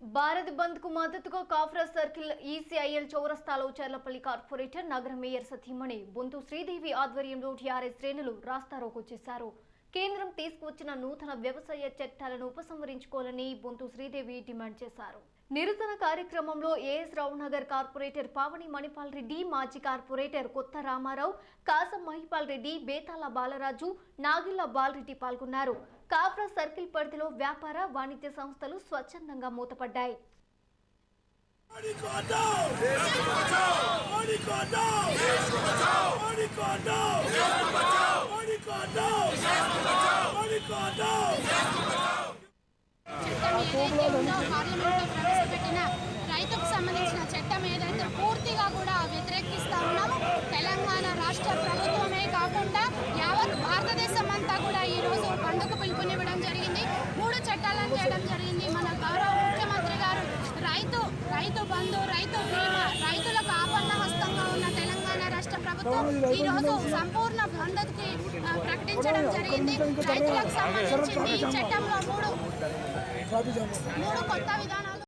భారత్ బంద్కు మద్దతుగా కాఫ్రా circle ECIL చౌరస్తాలో చర్లపల్లి కార్పొరేటర్ నగర మేయర్ సతీమణి బొంతు శ్రీదేవి ఆధ్వర్యంలో టీఆర్ఎస్ శ్రేణులు రాస్తారోకో చేశారు. కేంద్రం తీసుకువచ్చిన నూతన వ్యవసాయ చట్టాలను ఉపసంహరించుకోవాలని బొంతు శ్రీదేవి డిమాండ్ చేశారు. నిరసన కార్యక్రమంలో A S Rao Nagar corporator Pavani Manipal Reddy మాజీ కార్పొరేటర్ కొత్త రామారావు కాసం మహిపాల్ రెడ్డి బేతాల బాలరాజు నాగిల్ల బాలరెడ్డి పాల్గొన్నారు. కాఫ్రా సర్కిల్ పరిధిలో వ్యాపార వాణిజ్య సంస్థలు స్వచ్ఛందంగా మూతపడ్డాయి. Maricondo! Maricondo! రైతుకు సంబంధించిన చట్టం ఏదైతే పూర్తిగా కూడా వ్యతిరేకిస్తా ఉన్నాము తెలంగాణ రాష్ట్ర ప్రభుత్వమే కాకుండా యావత్ భారతదేశం అంతా కూడా ఈరోజు రోజు పండుగ పిలుపునివ్వడం జరిగింది మూడు చట్టాలను చేయడం జరిగింది మన గౌరవ ముఖ్యమంత్రి గారు రైతు రైతు బంధు రైతు బీమా రైతులకు ఆపన్న హస్తంగా ఉన్న తెలంగాణ రాష్ట్ర ప్రభుత్వం ఈ సంపూర్ణ బంధుకి ప్రకటించడం జరిగింది రైతులకు సంబంధించింది ఈ చట్టంలో మూడు మూడు కొత్త విధానాలు